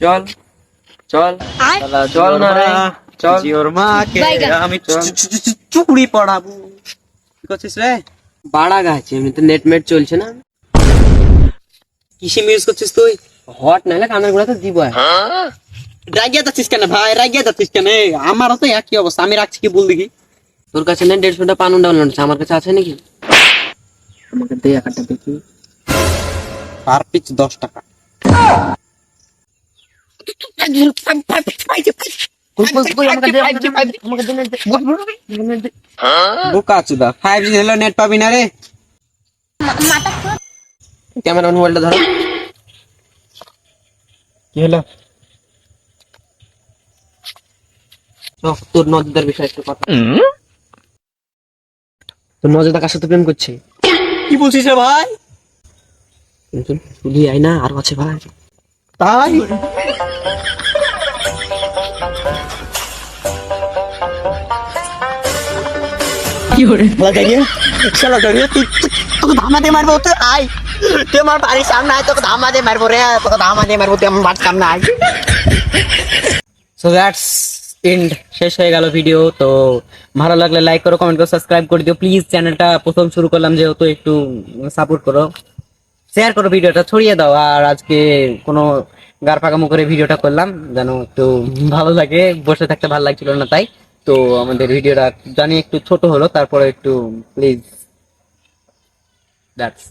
চল চল চল না রে চল। জিওর মাকে। আমি চুকুড়ি পড়াবো। কি করছিস রে? বাড়া গাছে এমনি তো নেট মেট চলছে না। কি সিম ইউজ করছিস তুই? হট নাহলে কানের গোড়া তো দিব রাগিয়া যাচ্ছিস কেন ভাই? রাগিয়া যাচ্ছিস কেন? আমারও তো একই অবস্থা আমি রাখছি কি বল দেখি? তোর কাছে না দেড়শোটা পানুন ডাউনলোড আছে আমার কাছে আছে নাকি? আমাকে দে একটা দেখি। পার পিচ দশ টাকা। বোকা চুদা ফাইভ জি হলো নেট পাবি না রে ক্যামেরা মোবাইলটা ধরো কি হলো তোর নজরদার বিষয়ে একটু কথা তোর নজরদার কার সাথে প্রেম করছে কি বলছিস রে ভাই? শুধু আই না আর আছে ভাই। তাই? শেষ হয়ে গেল ভিডিও তো ভালো লাগলে লাইক করো কমেন্ট করো সাবস্ক্রাইব করে দিও প্লিজ চ্যানেলটা প্রথম শুরু করলাম যেহেতু একটু সাপোর্ট করো শেয়ার করো ভিডিওটা ছড়িয়ে দাও আর আজকে কোনো গার পাকামো করে ভিডিওটা করলাম যেন একটু ভালো লাগে বসে থাকতে ভালো লাগছিল না তাই তো আমাদের ভিডিওটা জানি একটু ছোট হলো তারপরে একটু প্লিজ দ্যাটস